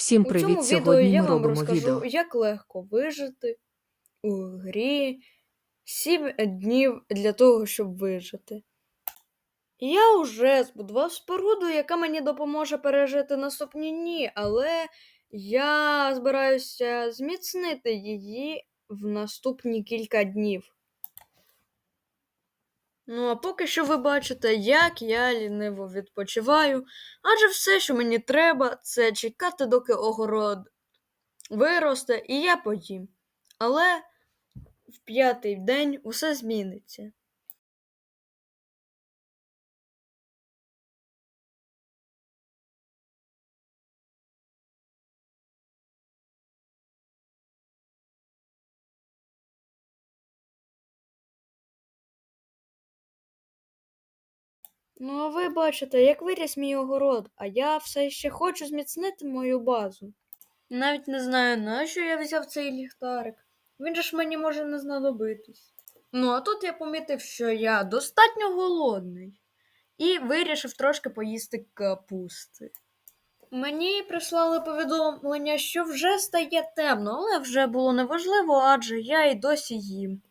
Всім привіт! У цьому привіт! відео я ми вам робимо розкажу, відео. як легко вижити у грі 7 днів для того, щоб вижити. Я вже збудував споруду, яка мені допоможе пережити наступні дні, але я збираюся зміцнити її в наступні кілька днів. Ну, а поки що ви бачите, як я ліниво відпочиваю, адже все, що мені треба, це чекати, доки огород виросте, і я поїм. Але в п'ятий день усе зміниться. Ну, а ви бачите, як виріс мій огород, а я все ще хочу зміцнити мою базу. Навіть не знаю, нащо я взяв цей ліхтарик. Він же ж мені може не знадобитись. Ну, а тут я помітив, що я достатньо голодний і вирішив трошки поїсти капусти. Мені прислали повідомлення, що вже стає темно, але вже було неважливо, адже я й досі їм.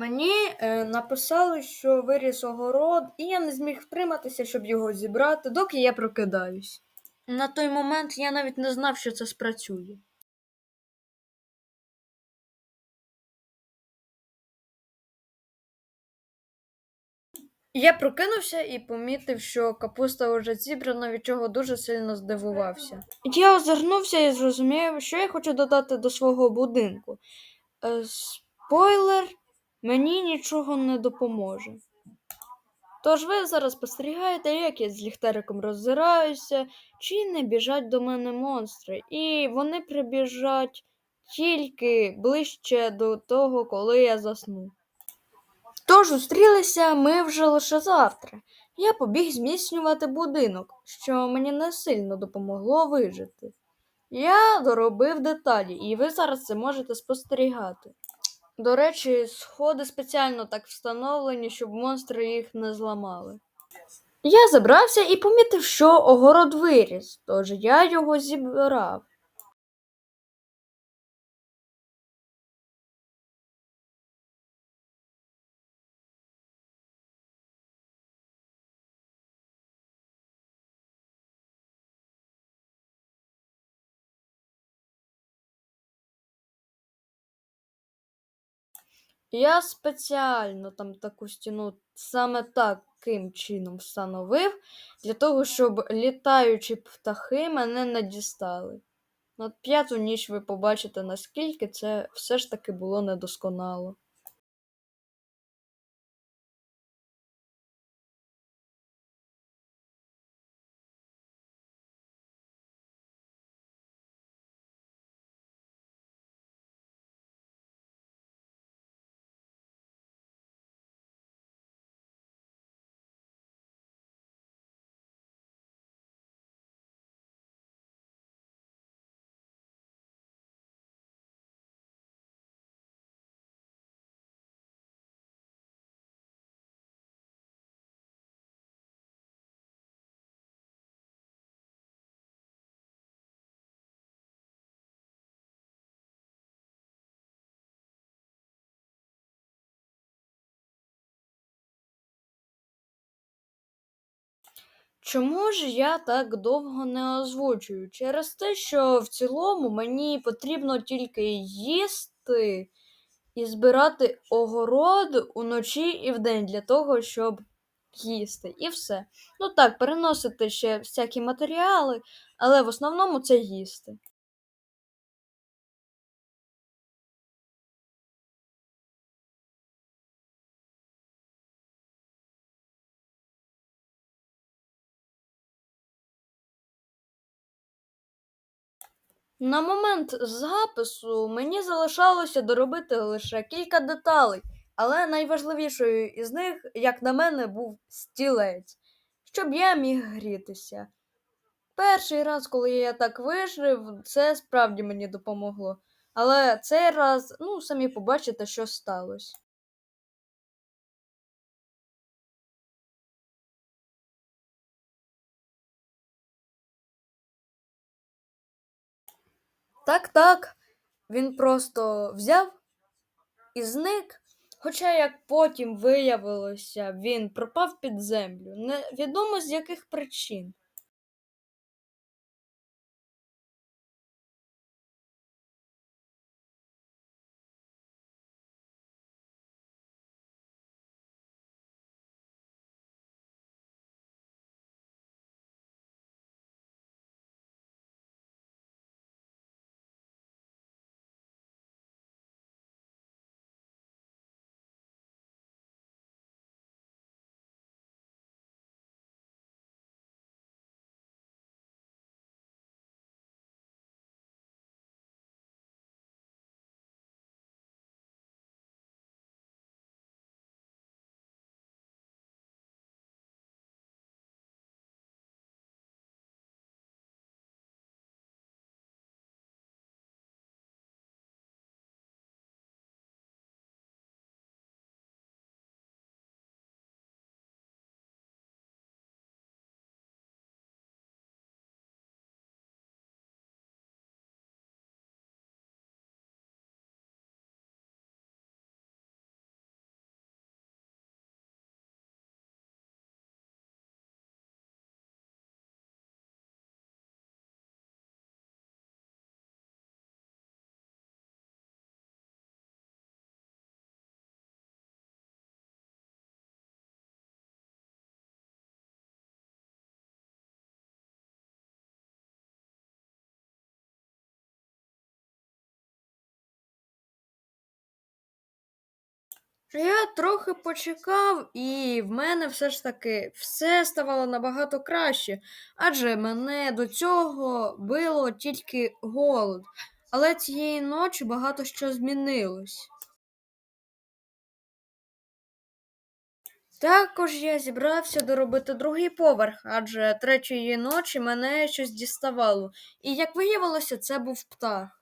Мені е, написали, що виріс огород, і я не зміг втриматися, щоб його зібрати, доки я прокидаюсь. На той момент я навіть не знав, що це спрацює. Я прокинувся і помітив, що капуста вже зібрана, від чого дуже сильно здивувався. Я озирнувся і зрозумів, що я хочу додати до свого будинку. Е, спойлер, мені нічого не допоможе. Тож ви зараз спостерігаєте, як я з ліхтариком роззираюся, чи не біжать до мене монстри, і вони прибіжать тільки ближче до того, коли я засну. Тож зустрілися ми вже лише завтра. Я побіг зміцнювати будинок, що мені не сильно допомогло вижити. Я доробив деталі, і ви зараз це можете спостерігати. До речі, сходи спеціально так встановлені, щоб монстри їх не зламали. Я забрався і помітив, що огород виріс, тож я його зібрав. Я спеціально там таку стіну саме таким чином встановив, для того, щоб літаючі птахи мене не дістали. На п'яту ніч ви побачите, наскільки це все ж таки було недосконало. Чому ж я так довго не озвучую? Через те, що в цілому мені потрібно тільки їсти і збирати огород уночі і вдень для того, щоб їсти. І все. Ну так, переносити ще всякі матеріали, але в основному це їсти. На момент запису мені залишалося доробити лише кілька деталей, але найважливішою із них, як на мене, був стілець, щоб я міг грітися. Перший раз, коли я так вижив, це справді мені допомогло. Але цей раз, ну, самі побачите, що сталося. Так, так. Він просто взяв і зник. Хоча, як потім виявилося, він пропав під землю. Невідомо з яких причин. Я трохи почекав, і в мене все ж таки все ставало набагато краще, адже мене до цього било тільки голод. Але цієї ночі багато що змінилось. Також я зібрався доробити другий поверх, адже третьої ночі мене щось діставало, і як виявилося, це був птах.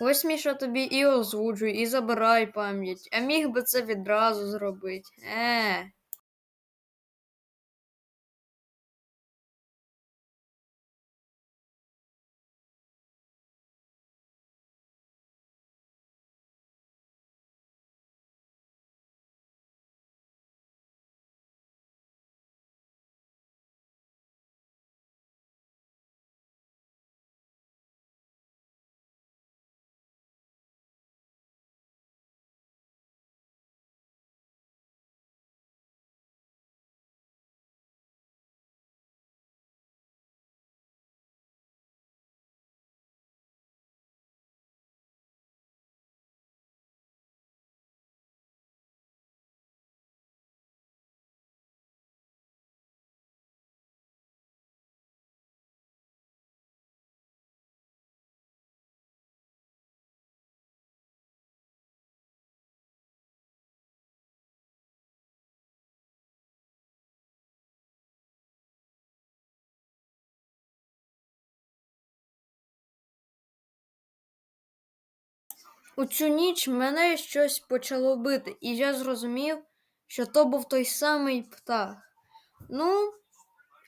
Ось Міша тобі і озвучуй, і забирай пам'ять, а міг би це відразу зробити. Е. У цю ніч мене щось почало бити, і я зрозумів, що то був той самий птах. Ну,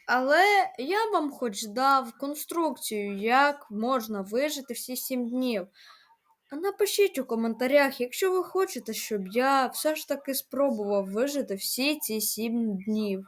Але я вам хоч дав конструкцію, як можна вижити всі сім днів. Напишіть у коментарях, якщо ви хочете, щоб я все ж таки спробував вижити всі ці сім днів.